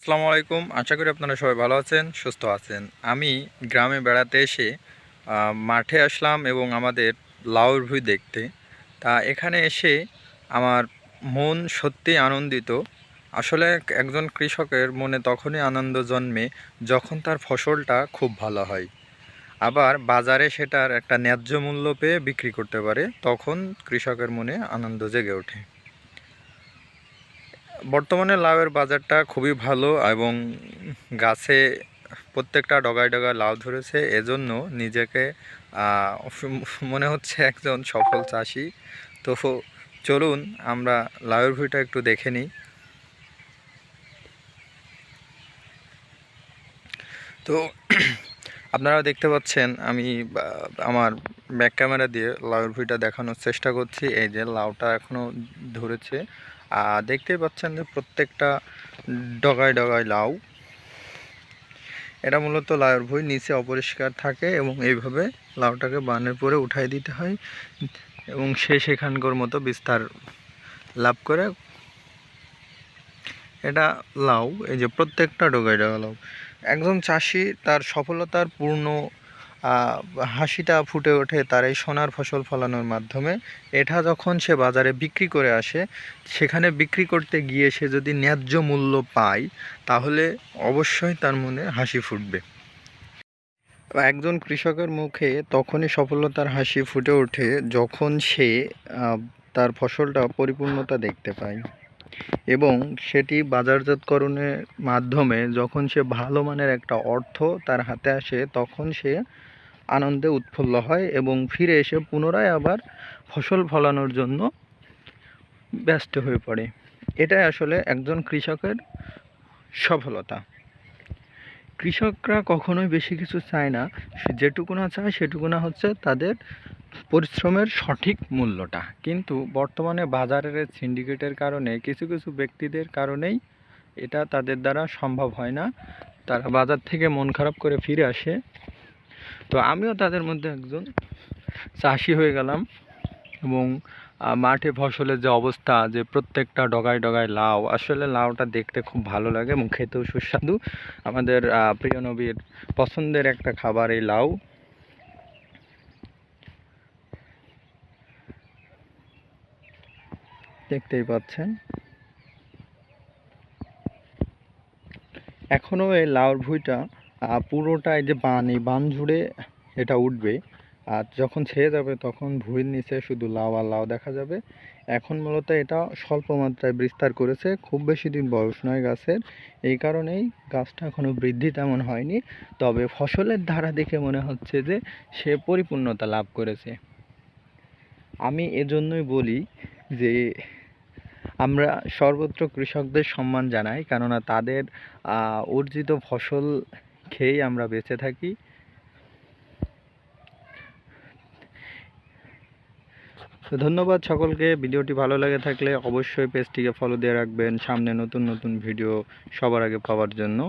আসসালামু আলাইকুম। আশা করি আপনারা সবাই ভালো আছেন, সুস্থ আছেন। আমি গ্রামে বেড়াতে এসে মাঠে আসলাম এবং আমাদের লাউর ভুঁই দেখতে। তা এখানে এসে আমার মন সত্যি আনন্দিত। আসলে একজন কৃষকের মনে তখনই আনন্দ জন্মে যখন তার ফসলটা খুব ভালো হয়। আবার বাজারে সেটার একটা ন্যায্য মূল্য পেয়ে বিক্রি করতে পারে, তখন কৃষকের মনে আনন্দ জেগে ওঠে। বর্তমানে লাউয়ের বাজারটা খুবই ভালো এবং গাছে প্রত্যেকটা ডগায় ডগায় লাউ ধরেছে। এজন্য নিজেকে মনে হচ্ছে একজন সফল চাষি। তো চলুন আমরা লাউয়ের ভুঁইটা একটু দেখে নিই। তো আপনারা দেখতে পাচ্ছেন আমি আমার ব্যাক ক্যামেরা দিয়ে লাউয়ের ভুঁইটা দেখানোর চেষ্টা করছি। এই যে লাউটা এখনও ধরেছে। দেখতেই পাচ্ছেন যে প্রত্যেকটা ডগায় ডগায় লাউ। এটা মূলত লাউর ভুঁই নিচে অপরিষ্কার থাকে এবং এইভাবে লাউটাকে বানের পরে উঠাই দিতে হয় এবং সে সেখানকার মতো বিস্তার লাভ করে। এটা লাউ, এই যে প্রত্যেকটা ডগায় ডগা লাউ। একজন চাষি তার সফলতার পূর্ণ হাসিটা ফুটে ওঠে তার এই সোনার ফসল ফলানোর মাধ্যমে। এটা যখন সে বাজারে বিক্রি করে আসে, সেখানে বিক্রি করতে গিয়ে সে যদি ন্যায্য মূল্য পায়, তাহলে অবশ্যই তার মনে হাসি ফুটবে। একজন কৃষকের মুখে তখনই সফলতার হাসি ফুটে ওঠে যখন সে তার ফসলটা পরিপূর্ণতা দেখতে পায়। এবং সেটি বাজারজাতকরণের মাধ্যমে যখন সে ভালো মানের একটা অর্থ তার হাতে আসে, তখন সে আনন্দে উৎফুল্ল হয় এবং ফিরে এসে পুনরায় আবার ফসল ফলানোর জন্য ব্যস্ত হয়ে পড়ে। এটাই আসলে একজন কৃষকের সফলতা। কৃষকরা কখনোই বেশি কিছু চায় না। যেটুকুনা চায় সেটুকুনা হচ্ছে তাদের পরিশ্রমের সঠিক মূল্যটা। কিন্তু বর্তমানে বাজারের সিন্ডিকেটের কারণে কিছু কিছু ব্যক্তিদের কারণেই এটা তাদের দ্বারা সম্ভব হয় না। তারা বাজার থেকে মন খারাপ করে ফিরে আসে। তো আমিও তাদের মধ্যে একজন চাষি হয়ে গেলাম এবং মাঠে ফসলের যে অবস্থা, যে প্রত্যেকটা ডগায় ডগায় লাউ, আসলে লাউটা দেখতে খুব ভালো লাগে এবং খেতেও সুস্বাদু। আমাদের প্রিয় নবীর পছন্দের একটা খাবার এই লাউ। দেখতেই পাচ্ছেন। এখনও এই লাউর ভুঁইটা পুরোটাই যে বান এই বান জুড়ে এটা উঠবে। আর যখন ছেড়ে যাবে তখন ভুঁইয়ের নিচে শুধু লাউ আর লাউ দেখা যাবে। এখন মূলত এটা স্বল্প মাত্রায় বিস্তার করেছে, খুব বেশি দিন বয়স নয় গাছের। এই কারণেই গাছটা এখনও বৃদ্ধি তেমন হয়নি। তবে ফসলের ধারা দেখে মনে হচ্ছে যে সে পরিপূর্ণতা লাভ করেছে। আমি এজন্যই বলি যে আমরা সর্বত্র কৃষকদের সম্মান জানাই কেননা তাদের অর্জিত ফসল খেয়েই আমরা বেঁচে থাকি। তো ধন্যবাদ সকলকে, ভিডিওটি ভালো লাগে থাকলে অবশ্যই পেজটিকে ফলো দিয়ে রাখবেন। সামনে নতুন নতুন ভিডিও সবার আগে পাওয়ার জন্য।